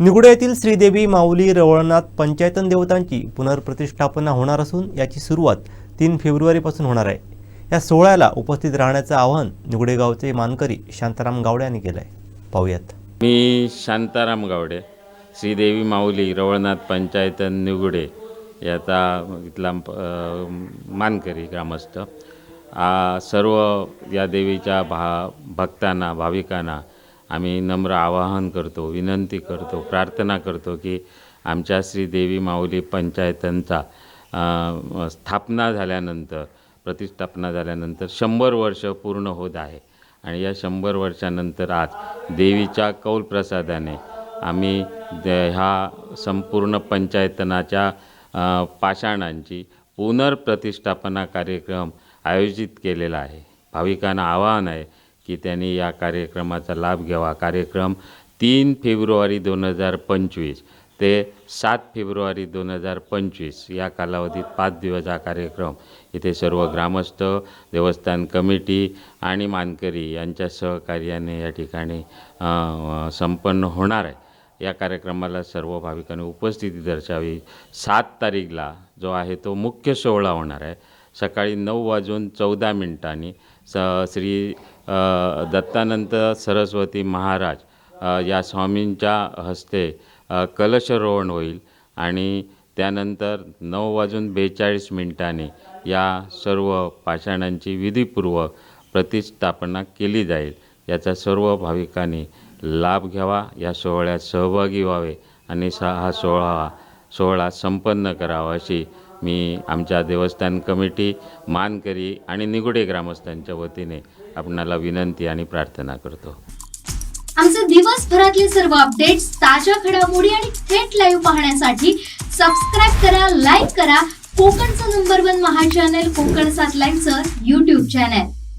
निगुडे येथील श्रीदेवी माऊली रवळनाथ पंचायतन देवतांची पुनर्प्रतिष्ठापना होणार असून याची सुरुवात तीन फेब्रुवारीपासून होणार आहे. या सोहळ्याला उपस्थित राहण्याचं आवाहन निगुडे गावचे मानकरी शांताराम गावडे यांनी केलं आहे पाहूयात. मी शांताराम गावडे श्रीदेवी माऊली रवळनाथ पंचायतन निगुडे याचा इथला मानकरी ग्रामस्थ. सर्व या देवीच्या भा भक्तांना भाविकांना आम्ही नम्र आवाहन करतो विनंती करतो प्रार्थना करतो की आमच्या श्रीदेवी माऊली पंचायतांचा स्थापना झाल्यानंतर प्रतिष्ठापना झाल्यानंतर शंभर वर्ष पूर्ण होत आहे. आणि या शंभर वर्षानंतर आज देवीच्या कौलप्रसादाने आम्ही द- ह्या संपूर्ण पंचायतनाच्या पाषाणांची पुनर्प्रतिष्ठापना कार्यक्रम आयोजित केलेला आहे. भाविकांना आवाहन आहे की त्यांनी या कार्यक्रमाचा लाभ घ्यावा. कार्यक्रम तीन फेब्रुवारी दोन हजार पंचवीस ते सात फेब्रुवारी दोन हजार पंचवीस या कालावधीत पाच दिवस हा कार्यक्रम. इथे सर्व ग्रामस्थ देवस्थान कमिटी आणि मानकरी यांच्या सहकार्याने या ठिकाणी संपन्न होणार आहे. या कार्यक्रमाला सर्व भाविकांनी उपस्थिती दर्शावी. सात तारीखला जो आहे तो मुख्य सोहळा होणार आहे. सकाळी नऊ वाजून चौदा मिनिटांनी स श्री अ, दत्तानंत सरस्वती महाराज या स्वामींच्या हस्ते कलशरोहण होईल आणि त्यानंतर नऊ वाजून बेचाळीस मिनिटांनी या सर्व पाषाणांची विधीपूर्वक प्रतिष्ठापना केली जाईल. याचा सर्व भाविकांनी लाभ घ्यावा या सोहळ्यात सहभागी व्हावे आणि सा हा सोहळा सोहळा संपन्न करावा अशी मी आमच्या देवस्थान कमिटी मानकरी आणि निगुडे ग्रामस्थांच्या वतीने आपणाला विनंती आणि प्रार्थना करतो. आमचे दिवसभरातले सर्व अपडेट्स ताज्या घडामोडी आणि थेट लाईव्ह पाहण्यासाठी सबस्क्राईब करा लाईक करा. कोकणचं नंबर वन महा चॅनल कोकण सात लाईनचं युट्यूब चॅनल